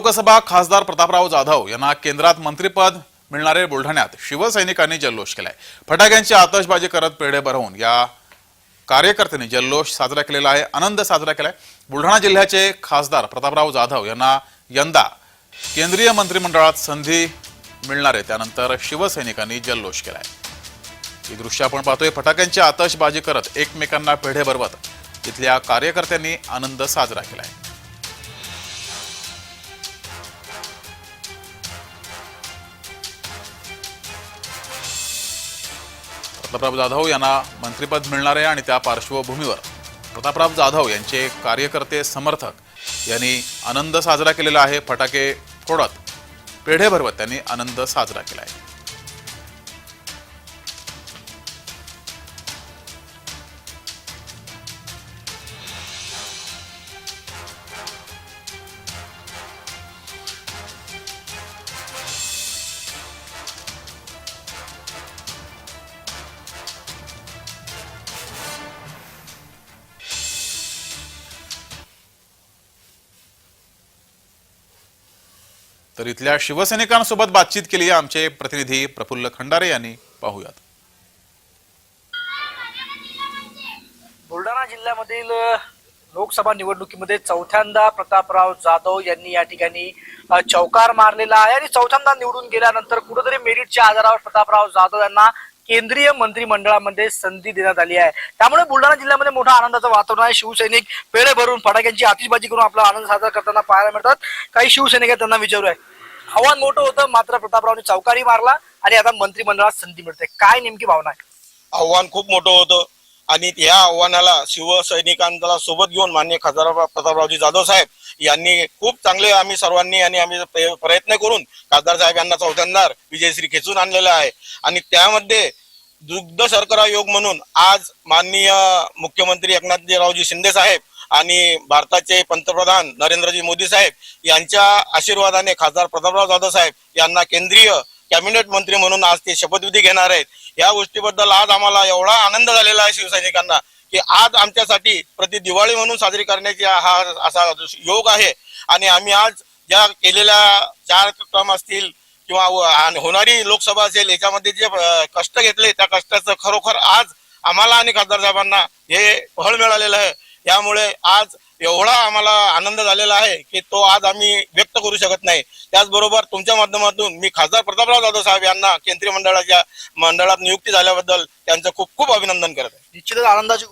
लोकसभा खासदार प्रतापराव जाधव यांना केंद्रात मंत्रीपद मिळणारे बुलढाण्यात शिवसैनिकांनी जल्लोष केलाय. फटाक्यांची आतषबाजी करत पेढे भरवून या कार्यकर्त्यांनी जल्लोष साजरा केलेला आहे आनंद साजरा केलाय. बुलढाणा जिल्ह्याचे खासदार प्रतापराव जाधव यांना यंदा केंद्रीय मंत्रिमंडळात संधी मिळणार आहे त्यानंतर शिवसैनिकांनी जल्लोष केलाय. ही दृश्य आपण पाहतोय. फटाक्यांची आतषबाजी करत एकमेकांना पेढे भरवत इथल्या कार्यकर्त्यांनी आनंद साजरा केलाय. प्रतापराव जाधव यांना मंत्रिपद मिळणार आहे आणि त्या पार्श्वभूमीवर प्रतापराव जाधव यांचे कार्यकर्ते समर्थक यांनी आनंद साजरा केलेला आहे. फटाके फोडत पेढे भरवत त्यांनी आनंद साजरा केला आहे. तर इथल्या शिवसैनिकांसोबत बातचीत केली आमचे प्रतिनिधी प्रफुल्ल खंडारे यांनी. पाहूयात. बुलढाणा जिल्ह्यामधील लोकसभा निवडणुकीमध्ये चौथ्यांदा प्रतापराव जाधव यांनी या ठिकाणी चौकार मारलेला आहे आणि चौथ्यांदा निवडून गेल्यानंतर कुठेतरी मेरिटच्या आधारावर प्रतापराव जाधव यांना केंद्रीय मंत्रिमंडळामध्ये संधी देण्यात आली आहे. त्यामुळे बुलढाणा जिल्ह्यामध्ये मोठा आनंदाचं वातावरण आहे. शिवसैनिक पेढे भरून फटाक्यांची आतिषबाजी करून आपला आनंद साजरा करताना पाहायला मिळतात. काही शिवसैनिक आहेत त्यांना विचारू आहे आव्हान मोठं होतं. मात्र प्रतापरावने चौकारी मारला आणि आता मंत्रिमंडळात संधी मिळते. काय नेमकी भावना आहे? आव्हान खूप मोठं होतं. आणि या आव्हानाला शिवसैनिकांना सोबत घेऊन मान्य खासदार प्रतापरावजी जाधव साहेब यांनी खूप चांगले आम्ही सर्वांनी आणि आम्ही प्रयत्न करून खासदार साहेब यांना चौथ्यांदा विजयश्री खेचून आणलेला आहे. आणि त्यामध्ये दुग्ध शर्करा योग म्हणून आज माननीय मुख्यमंत्री एकनाथजीरावजी शिंदे साहेब आणि भारताचे पंतप्रधान नरेंद्रजी मोदी साहेब यांच्या आशीर्वादाने खासदार प्रतापराव जाधव साहेब यांना केंद्रीय कॅबिनेट मंत्री म्हणून आज ते शपथविधी घेणार आहेत. या गोष्टीबद्दल आज आम्हाला एवढा आनंद झालेला आहे शिवसैनिकांना की आज आमच्यासाठी प्रति दिवाळी म्हणून साजरी करण्याची हा असा योग आहे. आणि आम्ही आज ज्या केलेल्या चार क्रम असतील किंवा होणारी लोकसभा असेल याच्यामध्ये जे कष्ट घेतले त्या कष्टाचं खरोखर आज आम्हाला आणि खासदार साहेबांना हे फळ मिळालेलं आहे. यामुळे आज एवढा आम्हाला आनंद झालेला आहे की तो आज आम्ही व्यक्त करू शकत नाही. त्याचबरोबर तुमच्या माध्यमातून मी खासदार प्रतापराव जाधव साहेब यांना केंद्रीय मंडळाच्या मंडळात नियुक्ती झाल्याबद्दल त्यांचं खूप खूप अभिनंदन करत आहे. निश्चितच आनंदाची